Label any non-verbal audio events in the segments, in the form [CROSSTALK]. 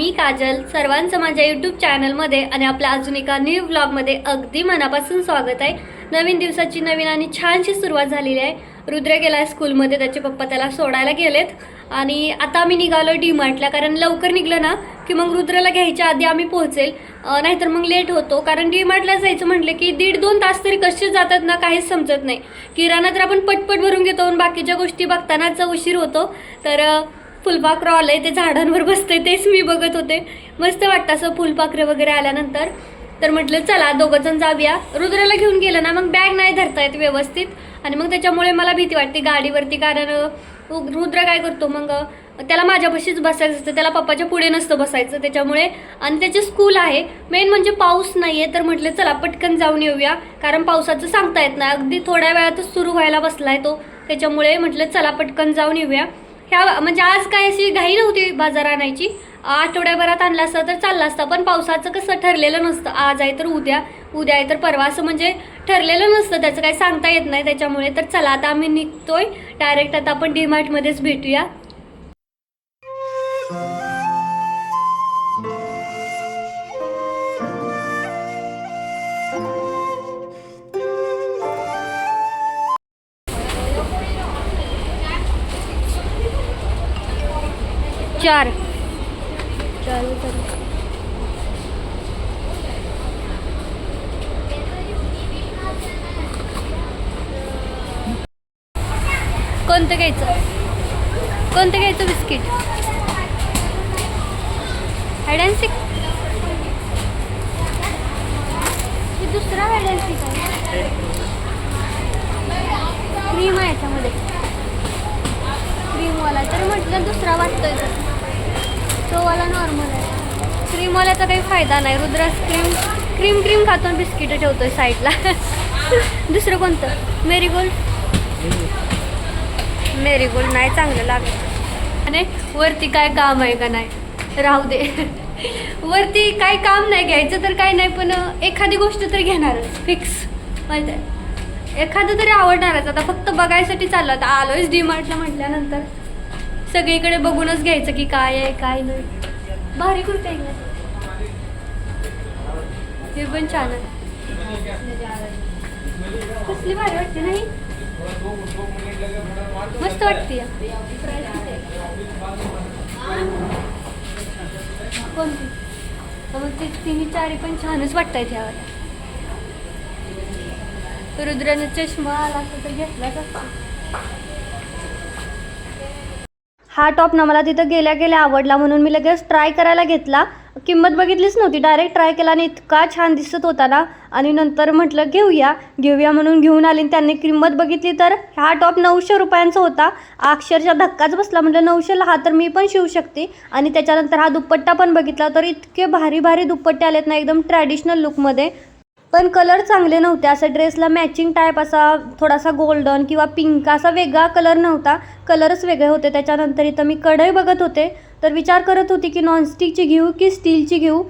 मी काजल सर्वांचं माझ्या यूट्यूब चॅनलमध्ये आणि आपल्या अजून एका न्यू व्लॉगमध्ये अगदी मनापासून स्वागत आहे. नवीन दिवसाची नवीन आणि छानशी सुरुवात झालेली आहे. रुद्र गेला आहे स्कूलमध्ये त्याचे पप्पा त्याला सोडायला गेलेत. आणि आता आम्ही निघालो डी मार्टला कारण लवकर निघलं ना की मग रुद्रला घ्यायच्या आधी आम्ही पोहोचेल. नाहीतर मग लेट होतो कारण डी मार्टला जायचं म्हटलं की दीड दोन तास तरी कसे जातात ना काहीच समजत नाही. किराणा तर आपण पटपट भरून घेतो आणि बाकीच्या गोष्टी बघतानाच उशीर होतो. तर फुलपाखरं आलं आहे ते झाडांवर बसते तेच मी बघत होते. मस्त वाटतं असं फुलपाखरं वगैरे आल्यानंतर. तर म्हटलं चला दोघं जण जाऊया. रुद्राला घेऊन गेलं ना मग बॅग नाही धरता येत व्यवस्थित. आणि मग त्याच्यामुळे मला भीती वाटते गाडीवरती कारण रुद्र काय करतो मग त्याला माझ्यापाशीच बसायचं असतं त्याला पप्पाच्या पुढे नसतं बसायचं त्याच्यामुळे. आणि त्याचे स्कूल आहे. मेन म्हणजे पाऊस नाही आहे तर म्हटलं चला पटकन जाऊन येऊया. कारण पावसाचं सांगता येत नाही. अगदी थोड्या वेळातच सुरू व्हायला बसला आहे तो. त्याच्यामुळे म्हटलं चला पटकन जाऊन येऊया. ह्या म्हणजे आज काय अशी घाई नव्हती बाजार आणायची? आठवड्याभरात आणला असतं तर चाललं असतं पण पावसाचं कसं ठरलेलं नसतं. आज आहे तर उद्या उद्या आहे तर परवा असं म्हणजे ठरलेलं नसतं. त्याचं काही सांगता येत नाही. त्याच्यामुळे तर चला आता आम्ही निघतोय. डायरेक्ट आता आपण डीमार्टमध्येच भेटूया. चार. चालू कर कोणतं घ्यायचं? कोणतं घ्यायचं बिस्किट? हायड दुसरा हायडॅन्सिक आहे. क्रीम आहे याच्यामध्ये. क्रीमवाला तर म्हटलं दुसरा वाटतोय तोवाला तो वाला नॉर्मल आहे क्रीमवाल्याचा काही फायदा नाही. रुद्रास क्रीम क्रीम क्रीम खातो आणि ठेवतो आहे साईडला दुसरं कोणतं? मेरीगोल्ड मेरीगोल्ड नाही चांगलं लागत आणि वरती काय काम आहे का नाही? राहू दे. [LAUGHS] वरती काय काम नाही घ्यायचं तर काय नाही पण एखादी गोष्ट तर घेणारच फिक्स माहिती आहे? एखादं तरी आवडणारच. आता फक्त बघायसाठी चाललं. आता आलोयच डीमार्टला म्हटल्यानंतर. सगळीकडे बघूनच घ्यायचं की काय आहे काय नाही. भारी कुर्ती आहे का? हे पण छान आहे. कसली भारी वाटते नाही? मस्त वाटते कोणती? मग ते तिन्ही चारी पण छानच वाटतंय ह्यावर रुद्रानं चष्मा आला असता तर घेतलाच असतो. हा टॉप ना मला तिथं गेल्या गेल्या आवडला म्हणून मी लगेच ट्राय करायला घेतला. किंमत बघितलीच नव्हती डायरेक्ट ट्राय केला आणि इतका छान दिसत होता ना. आणि नंतर म्हटलं घेऊया घेऊया म्हणून घेऊन आली त्यांनी किंमत बघितली तर हा टॉप नऊशे रुपयांचा होता. अक्षरशः धक्काच बसला म्हटलं नऊशेला हा तर मी पण शिवू शकते. आणि त्याच्यानंतर हा दुपट्टा पण बघितला तर इतके भारी भारी दुपट्टे आलेत ना एकदम ट्रॅडिशनल लुकमध्ये पण कलर चांगले नव्हते. असं ड्रेसला मॅचिंग टाईप असा थोडासा गोल्डन किंवा पिंक असा वेगळा कलर नव्हता. कलरच वेगळे होते. त्याच्यानंतर इथं मी कढई बघत होते. तर विचार करत होती की नॉनस्टिकची घेऊ की स्टीलची घेऊ?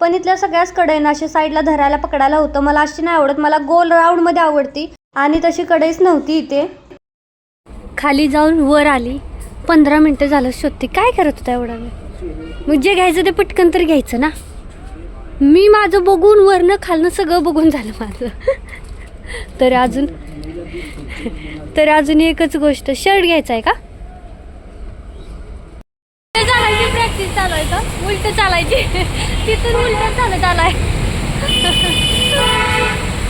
पण इथल्या सगळ्याच कढईना असे साईडला धरायला पकडायला होतं. मला अशी नाही आवडत. मला गोल राऊंडमध्ये आवडती. आणि तशी कढईच नव्हती इथे. खाली जाऊन वर आली. पंधरा मिनटं झालं शोधते. काय करत होता एवढा वेळ? मग जे घ्यायचं ते पटकन तर घ्यायचं ना? मी माझं बघून वरनं खालनं सगळं बघून झालं माझं. तर अजून तर अजून एकच गोष्ट शर्ट घ्यायचा आहे का? चालायची प्रॅक्टिस चालू आहे का? उलट चालायची. तिथून उलट चालत आलाय.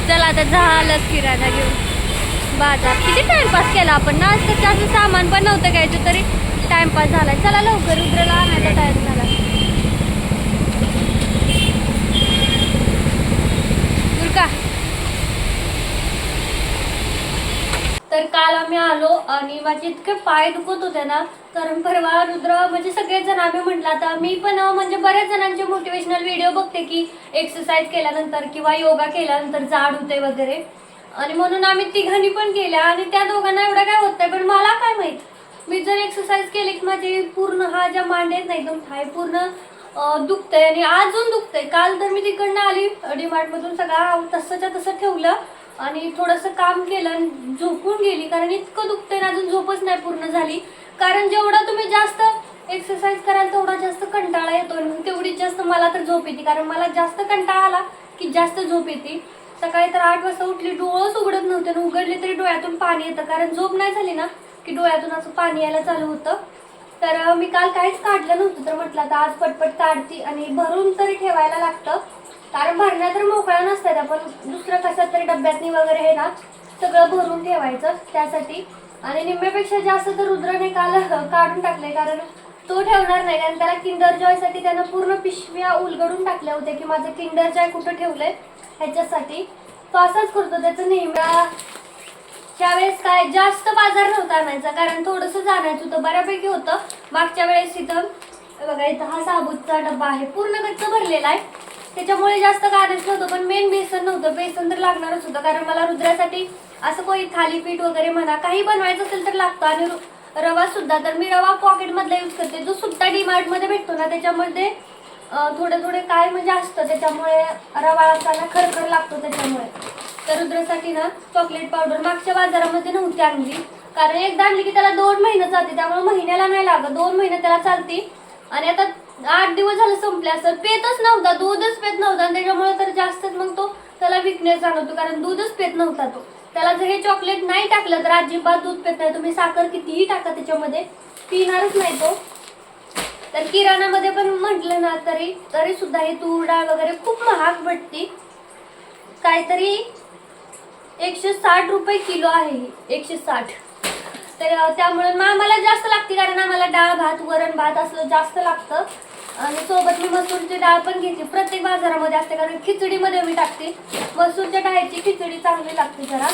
चला आता झालंच किराणा घेऊन. बाजार. किती टाइमपास केला आपण? ना असं तर सामान पण नव्हतं घ्यायचं तरी टाइमपास झालाय. चला लवकर उद्रला आणायला टाइम झाला दुर्गा तर काल आम्ही आलो आणि माझे इतके पाय दुखत होते ना कारण परवा रुद्र म्हणजे सगळेच जण आम्ही म्हटलं आता मी पण म्हणजे बऱ्याच जणांचे मोटिवेशनल व्हिडिओ बघते की एक्सरसाइज केल्यानंतर किंवा योगा केल्यानंतर जाड होते वगैरे. आणि म्हणून आम्ही तिघांनी पण केल्या आणि त्या दोघांना एवढं काय होत पण मला काय माहीत? मी जर एक्सरसाइज केली की माझे पूर्ण हा ज्या मांडेत नाही एकदम हाय पूर्ण दुखतंय आणि अजून दुखतंय. काल तर मी तिकडनं आली डिमार्टमधून सगळा तसंच्या तसं ठेवलं. आणि थोडंसं काम केलं आणि झोपून गेली कारण इतकं दुखतंय ना अजून झोपच नाही पूर्ण झाली. कारण जेवढं तुम्ही जास्त एक्सरसाइज कराल तेवढा जास्त कंटाळा येतो आणि तेवढीच जास्त मला तर झोप येते. कारण मला जास्त कंटाळा आला की जास्त झोप येते. सकाळी तर आठ वाजता उठली डोळंच उघडत नव्हते आणि उघडले तरी डोळ्यातून पाणी येतं. कारण झोप नाही झाली ना की डोळ्यातून असं पाणी यायला चालू होतं. तर मी काल काहीच काढलं नव्हतं तर म्हटलं आता आज पटपट काढते आणि भरून तरी ठेवायला लागतं. कारण भरण्या तर मोकळ्या नसतात आपण दुसरं कशात तरी डब्यातनी वगैरे हे ना सगळं भरून ठेवायचं त्यासाठी. आणि निम्म्यापेक्षा जास्त तर रुद्रने काल काढून टाकले कारण तो ठेवणार नाही कारण त्याला किंडर जॉयसाठी त्यानं पूर्ण पिशव्या उलगडून टाकल्या होत्या की माझं किंडर जॉय कुठं ठेवलंय ह्याच्यासाठी. तो असाच करतो त्याचं नेहमी त्यावेळेस काय जास्त बाजार नव्हता आणायचा कारण थोडंसं जाण्याचं होतं बऱ्यापैकी होतं. मागच्या वेळेस इथं बघा इथं हा साबूतचा डब्बा आहे पूर्ण गच्च भरलेला आहे. त्याच्यामुळे जास्त काढायचं नव्हतं पण मेन बेसन नव्हतं. बेसन तर लागणारच होतं कारण मला रुद्रासाठी असं कोणी थालीपीठ वगैरे म्हणा काही बनवायचं असेल तर लागतं. आणि रु- रवा सुद्धा. तर मी रवा पॉकेटमधला यूज करते. जो सुट्टा डीमार्टमध्ये भेटतो ना त्याच्यामध्ये थोडे थोडे काय म्हणजे असतं त्याच्यामुळे रवा असताना खरखर लागतो त्याच्यामुळे. तर रुद्रासाठी ना चॉकलेट पावडर मागच्या बाजारामध्ये नव्हती आणली. कारण एकदा आणली की त्याला दोन महिने जाते त्यामुळे महिन्याला नाही लागत. दोन महिने त्याला चालते. आणि आता आठ दिवस झालं संपले असतात. पेतच नव्हता दूधच पेत नव्हता. आणि त्याच्यामुळे तर जास्तच मग तो त्याला विकनेस जाणवतो कारण दूधच पेत नव्हता तो. त्याला जर हे चॉकलेट नाही टाकलं तर अजिबात दूध पेत नाही. तुम्ही साखर कितीही टाका त्याच्यामध्ये. पिणारच नाही तो. तर किराणामध्ये पण म्हटलं ना तरी तरी सुद्धा हे तूर डाळ वगैरे खूप महाग भेटती. काहीतरी एकशे साठ रुपये किलो आहे ही. एकशे साठ. तर त्यामुळे मग आम्हाला जास्त लागते. कारण आम्हाला डाळ भात वरण भात असलं जास्त लागतं. आणि सोबत मी मसूरची डाळ पण घेते प्रत्येक बाजारामध्ये असते कारण खिचडीमध्ये मी टाकते. मसूरच्या डाळीची खिचडी चांगली लागते जरा.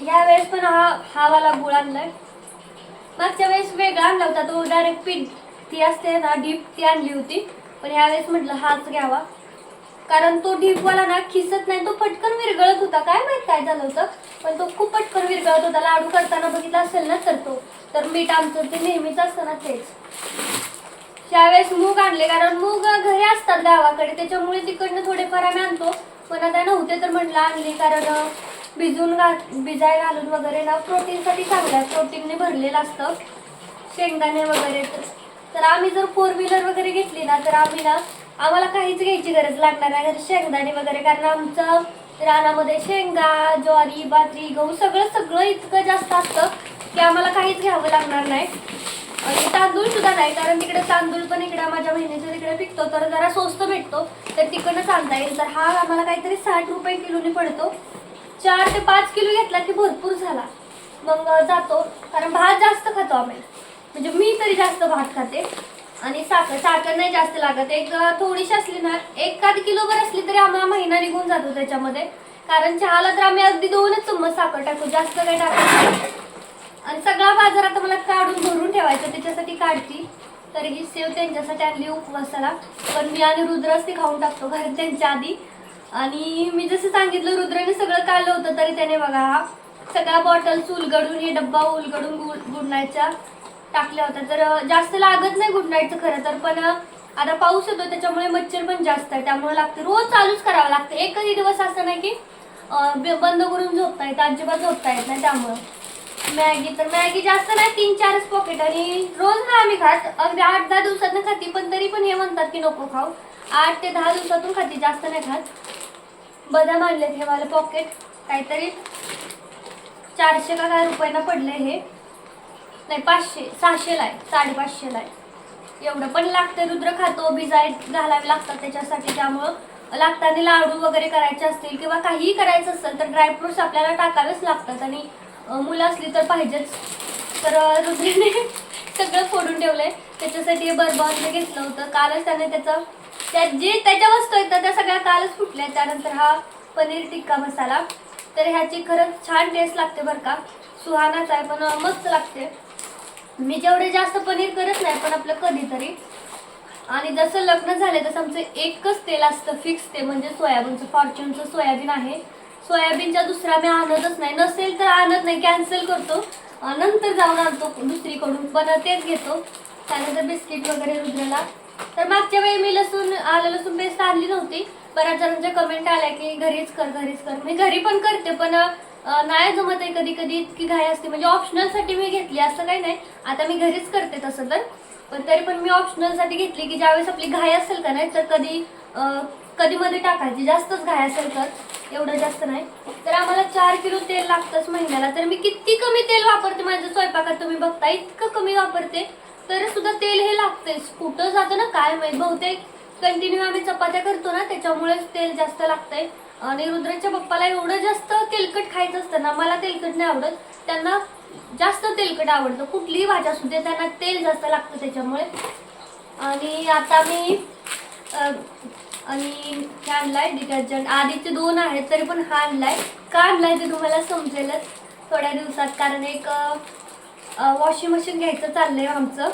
ह्या वेळेस पण हा हावाला गुळ आणलाय. मागच्या वेळेस वेगळा आणला होता तो डायरेक्ट पीठ ती असते ना डीप ती आणली होती. पण ह्यावेळेस म्हटलं हाच घ्यावा. कारण तो ढीपवाला ना खिसत नाही तो पटकन विरगळत होता. काय माहीत काय झालं होतं? पण तो खूप पटकन विरगळत होता. लाडू करताना बघितला असेल ना तर तो? तर मीठ आमचं ते नेहमीच असतं ना तेच. त्यावेळेस मूग आणले कारण मूग घरी असतात गावाकडे त्याच्यामुळे तिकडनं थोडेफार आम्ही आणतो. पण आता नव्हते तर म्हटलं आणले कारण भिजून घाल भिजाय घालून वगैरे ना प्रोटीनसाठी चांगलं आहे. प्रोटीनने भरलेलं असतं. शेंगदाणे वगैरे तर तर आम्ही जर फोर व्हीलर वगैरे घेतली ना तर आम्ही ना आम्हाला काहीच घ्यायची गरज लागणार नाही. शेंगदाणे वगैरे कारण आमचं रानामध्ये शेंगा ज्वारी बाजरी गहू सगळं सगळं इतकं जास्त असतं की आम्हाला काहीच घ्यावं लागणार नाही. आणि तांदूळ सुद्धा नाही कारण तिकडे तांदूळ पण इकडे माझ्या बहिणीच्या तिकडे पिकतो तर जरा स्वस्त भेटतो तर तिकडनं सांगता येईल. तर हा आम्हाला काहीतरी साठ रुपये किलोनी पडतो. चार ते पाच किलो घेतला की भरपूर झाला. मग जातो कारण भात जास्त खातो आम्ही. म्हणजे मी तरी जास्त भात खाते. आणि साखर साखर नाही जास्त लागत. एक थोडीशी असली ना एखाद किलोभर असली तरी आम्हाला महिना निघून जातो त्याच्यामध्ये. कारण चहाला तर आम्ही अगदी दोनच चम्मच साखर टाकू जास्त काही टाकू आणि सगळा बाजार आता मला काढून भरून ठेवायचा त्याच्यासाठी काढती. तर ही सेव त्यांच्यासाठी आणली उपवासाला. पण मी आणि रुद्रच ते खाऊन टाकतो कारण त्यांच्या आधी. आणि मी जसं सांगितलं रुद्रने सगळं काढलं होतं तरी त्याने बघा सगळा सगळ्या बॉटल्स उलगडून हे डब्बा उलगडून गुड गुडण्याच्या टाकल्या होत्या. तर जास्त लागत नाही गुड नाईटचं खरं तर पण आता पाऊस येतो त्याच्यामुळे मच्छर पण जास्त आहे. त्यामुळे लागते. रोज चालूच करावं लागतं. एकही दिवस असं नाही की बंद करून झोपता येत. अजिबात झोपता येत नाही त्यामुळं. मॅगी तर मॅगी जास्त नाही तीन चारच पॉकेट आणि रोज ना आम्ही खात. अगदी आठ दहा दिवसातून खाती पण तरी पण हे म्हणतात की नको खाऊ. आठ ते दहा दिवसातून खाती जास्त नाही खात. बदाम आणलेत हे मला पॉकेट काहीतरी चारशे का काय रुपयांना पडले हे. नाही पाचशे सहाशेला आहे साडेपाचशेला आहे. एवढं पण लागतं रुद्र खातो भिजाय घालावे लागतात त्याच्यासाठी त्यामुळं लागताना लाडू वगैरे करायचे असतील किंवा काहीही करायचं असेल तर ड्रायफ्रुट्स आपल्याला टाकावेच लागतात. आणि मुलं असली तर पाहिजेच. तर रुद्रने [LAUGHS] सगळं फोडून आहे त्याच्यासाठी हे बरबादने घेतलं होतं. कालच त्याने त्याचं त्या जे त्याच्या वस्तू आहेत त्या सगळ्या कालच फुटल्या. त्यानंतर हा पनीर टिक्का मसाला. तर ह्याची खरंच छान टेस्ट लागते बरं का. सुहानाच आहे पण मस्त लागते. मी जेवढे जास्त पनीर करत नाही पण आपलं कधीतरी. आणि जसं लग्न झालं तसं आमचं एकच तेल असतं फिक्स ते म्हणजे सोयाबीनचं फॉर्च्यूनचं सोयाबीन आहे. सोयाबीनच्या दुसरा मी आणतच नाही. नसेल तर आणत नाही कॅन्सल करतो. नंतर जाऊन आणतो दुसरीकडून. पण तेच घेतो. त्यानंतर बिस्किट वगैरे रुद्रला. तर मागच्या वेळी मी लसूण आलं लसूण पेस्ट आणली नव्हती. बऱ्याच जणांच्या कमेंट आल्या की घरीच कर घरीच कर. मी घरी पण करते पण नाही जमत आहे कधी कधी इतकी घाई असते. म्हणजे ऑप्शनलसाठी मी घेतली असं काही नाही. आता मी घरीच करते तसं तर पण तरी पण मी ऑप्शनलसाठी घेतली की ज्यावेळेस आपली घाई असेल का नाही तर कधी कधी मध्ये टाकायची. जास्तच घाई असेल तर एवढं जास्त नाही. तर आम्हाला चार किलो तेल लागतंच महिन्याला. तर मी किती कमी तेल वापरते माझ्या स्वयंपाकात तुम्ही बघता? इतकं कमी वापरते. तरी सुद्धा तेल हे लागतेच. कुठं जातं ना काय माहीत? बहुतेक कंटिन्यू आम्ही चपात्या करतो ना त्याच्यामुळेच तेल जास्त लागतंय. आणि रुद्राच्या पप्पाला एवढं जास्त तेलकट खायचं असतं ना मला तेलकट नाही आवडत. त्यांना जास्त तेलकट आवडतं. कुठलीही भाजी असू दे त्यांना तेल जास्त लागतं त्याच्यामुळे. आणि आता मी आणि हे आणलाय डिटर्जंट. आधीचे दोन आहेत तरी पण हा आणलाय. का आणलाय ते तुम्हाला समजेलच थोड्या दिवसात. कारण एक वॉशिंग मशीन घ्यायचं चाललंय आमचं.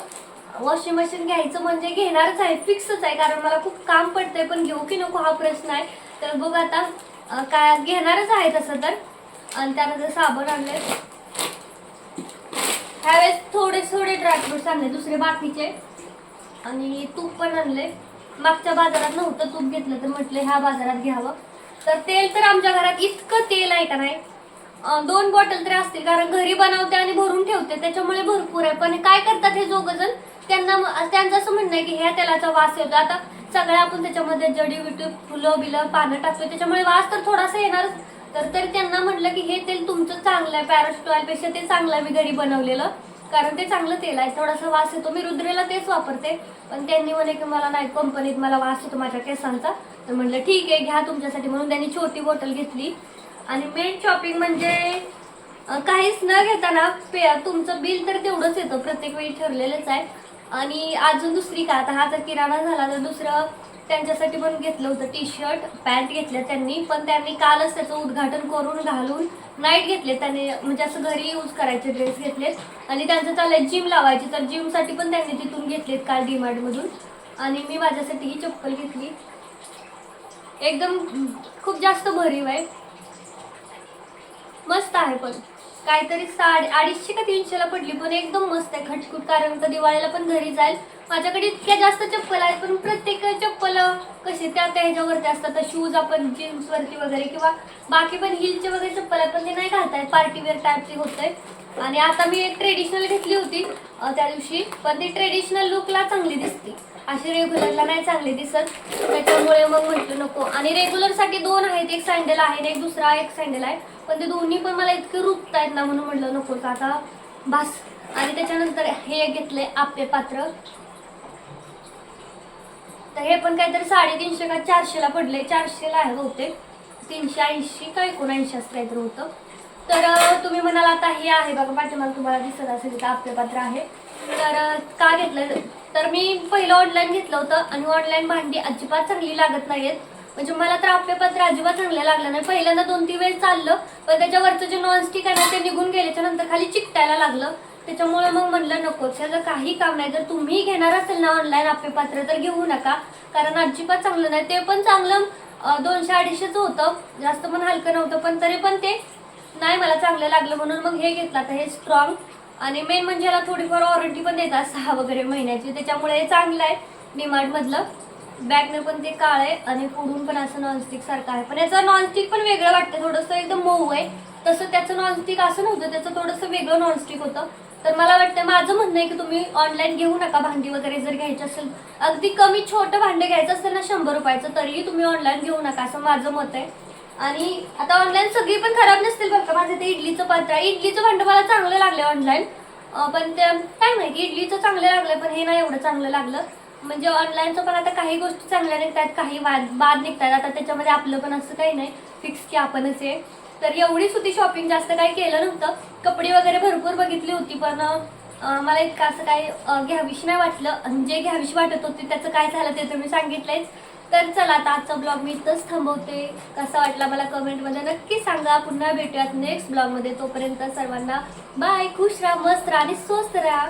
वॉशिंग मशीन घ्यायचं म्हणजे घेणारच आहे फिक्सच आहे कारण मला खूप काम पडतंय पण घेऊ की नको हा प्रश्न आहे. तर बघ आता काय घेणारच आहे तसं तर. आणि त्यानंतर साबण आणले ह्यावेळेस थोडे थोडे ड्रायफ्रुट्स आणले दुसरे बाकीचे. आणि तूप पण आणले. मागच्या बाजारात नव्हतं तूप घेतलं तर म्हटलं ह्या बाजारात घ्यावं. तर तेल तर आमच्या घरात इतकं तेल आहे का नाही? दोन बॉटल तरी असतील कारण घरी बनवते आणि भरून ठेवते त्याच्यामुळे भरपूर आहे. पण काय करतात हे दोघ जण? त्यांना त्यांचं असं म्हणणं आहे की ह्या तेलाचा वास येतो. आता सगळ्या आपण त्याच्यामध्ये जडीबिटी फुलं बिलं पानं टाकतो त्याच्यामुळे वास तर थोडासा येणारच. तर तरी त्यांना म्हटलं की हे तेल तुमचं चांगलं आहे. पॅराशूट ऑइलपेक्षा ते चांगलं आहे. मी घरी बनवलेलं. कारण ते चांगलं तेल आहे. थोडासा वास येतो. मी रुद्रेला तेच वापरते. पण त्यांनी म्हणे की मला नाही कंपनीत मला वास येतो माझ्या केसांचा. तर म्हटलं ठीक आहे घ्या तुमच्यासाठी. म्हणून त्यांनी छोटी बॉटल घेतली. आणि मेन शॉपिंग म्हणजे काहीच न घेताना पे तुमचं बिल तर तेवढंच येतं. प्रत्येक वेळी ठरलेलंच आहे. आणि अजून दुसरी का आता हा जर किराणा झाला तर दुसरं त्यांच्यासाठी पण घेतलं होतं टी शर्ट पॅन्ट घेतल्या त्यांनी पण त्यांनी कालच त्याचं उद्घाटन करून घालून नाईट घेतले. त्यांनी म्हणजे असं घरी यूज करायचे ड्रेस घेतलेत. आणि त्यांचं चाललंय जिम लावायची. तर जिमसाठी पण त्यांनी तिथून घेतलेत काल डीमार्टमधून आणि मी माझ्यासाठी ही चप्पल घेतली. एकदम खूप जास्त भरीव आहे. मस्त आहे पण. काहीतरी साडे अडीचशे का तीनशेला पडली पण एकदम मस्त आहे खटखुट कारण तर दिवाळीला पण घरी जाईल. माझ्याकडे इतक्या जास्त चप्पल आहेत पण प्रत्येक चप्पल कशी त्या त्या ह्याच्यावरती असतात. तर शूज आपण जीन्सवरती वगैरे किंवा बाकी पण हिलचे वगैरे चप्पल आहेत पण ते नाही घालतायत पार्टीवेअर टाईपचे होत होतंय. आणि आता मी एक ट्रेडिशनल घेतली होती त्या दिवशी. पण ती ट्रेडिशनल लुकला चांगली दिसते. अशी रेग्युलरला नाही चांगली दिसत. त्याच्यामुळे मग म्हटलं नको. आणि रेग्युलरसाठी दोन आहेत. एक सँडल आहे आणि एक दुसरा एक सँडल आहे. पण ते दोन्ही पण मला इतके रुपतायत ना म्हणून म्हटलं नको. का आता बस. आणि त्याच्यानंतर हे घेतले आपे पात्र. तर हे पण काहीतरी साडेतीनशे का चारशेला पडले चारशेला आहे बहुतेक. तीनशे ऐंशी का एकोणऐंशी असं काहीतरी होतं. तर तुम्ही म्हणाल आता हे आहे बघा पाठीमाग तुम्हाला दिसत असेल इथं आपले पात्र आहे. तर का घेतलं? तर मी पहिलं ऑनलाईन घेतलं होतं आणि ऑनलाईन भांडी अजिबात चांगली लागत नाहीत म्हणजे मला तर आपले पात्र अजिबात चांगलं लागलं नाही. पहिल्यांदा दोन तीन वेळेस चाललं पण त्याच्यावरचं जे नॉनस्टिक आहे ना ते निघून गेल्याच्यानंतर खाली चिकटायला लागलं. त्याच्यामुळे मग म्हणलं नको त्याचं काही काम नाही. जर तुम्ही घेणार असेल ना ऑनलाईन आपले पात्र तर घेऊ नका. कारण अजिबात चांगलं नाही. ते पण चांगलं दोनशे अडीचशेच होतं. जास्त पण हलकं नव्हतं पण तरी पण ते नाही मला चांगलं लागलं म्हणून मग हे घेतलं. आता हे स्ट्रॉंग आणि मेन म्हणजे याला थोडीफार वॉरंटी पण देतात सहा वगैरे महिन्याची. त्याच्यामुळे हे चांगलं आहे डीमार्ट बॅगनं पण ते काळ आहे आणि पुढून पण असं नॉनस्टिक सारखं आहे. पण याचं नॉनस्टिक पण वेगळं वाटतं. थोडंसं एकदम मऊ आहे. तसं त्याचं नॉनस्टिक असं नव्हतं. त्याचं थोडंसं वेगळं नॉनस्टिक होतं. तर मला वाटतं माझं म्हणणं आहे की तुम्ही ऑनलाईन घेऊ नका. भांडी वगैरे जर घ्यायची असेल अगदी कमी छोटं भांडं घ्यायचं असेल ना शंभर रुपयाचं तरीही तुम्ही ऑनलाईन घेऊ नका. असं माझं मत आहे. आणि आता ऑनलाईन सगळी पण खराब नसतील बरं का? माझं ते इडलीचं पात्र आहे इडलीचं भांडं मला चांगलं लागलं ऑनलाईन पण ते काय माहिती इडलीचं चांगलं लागलं पण हे नाही एवढं चांगलं लागलं. म्हणजे ऑनलाईनचं पण आता काही गोष्टी चांगल्या निघतात काही वाद बाद निघतात. आता त्याच्यामध्ये आपलं पण असं काही नाही फिक्स की आपणच आहे. तर एवढीच होती शॉपिंग जास्त काही केलं नव्हतं. कपडे वगैरे भरपूर बघितली होती पण मला इतकं असं काही घ्यावीशी नाही वाटलं. आणि जे घ्यावीशी वाटत होती त्याचं काय झालं ते तर मी सांगितलंच तर चला आता आजचा ब्लॉग मी इथंच थांबवते. कसा वाटला मला कमेंटमध्ये नक्की सांगा. पुन्हा भेटूयात नेक्स्ट ब्लॉगमध्ये तोपर्यंत सर्वांना बाय खुश राहा मस्त राहा आणि स्वस्त राहा.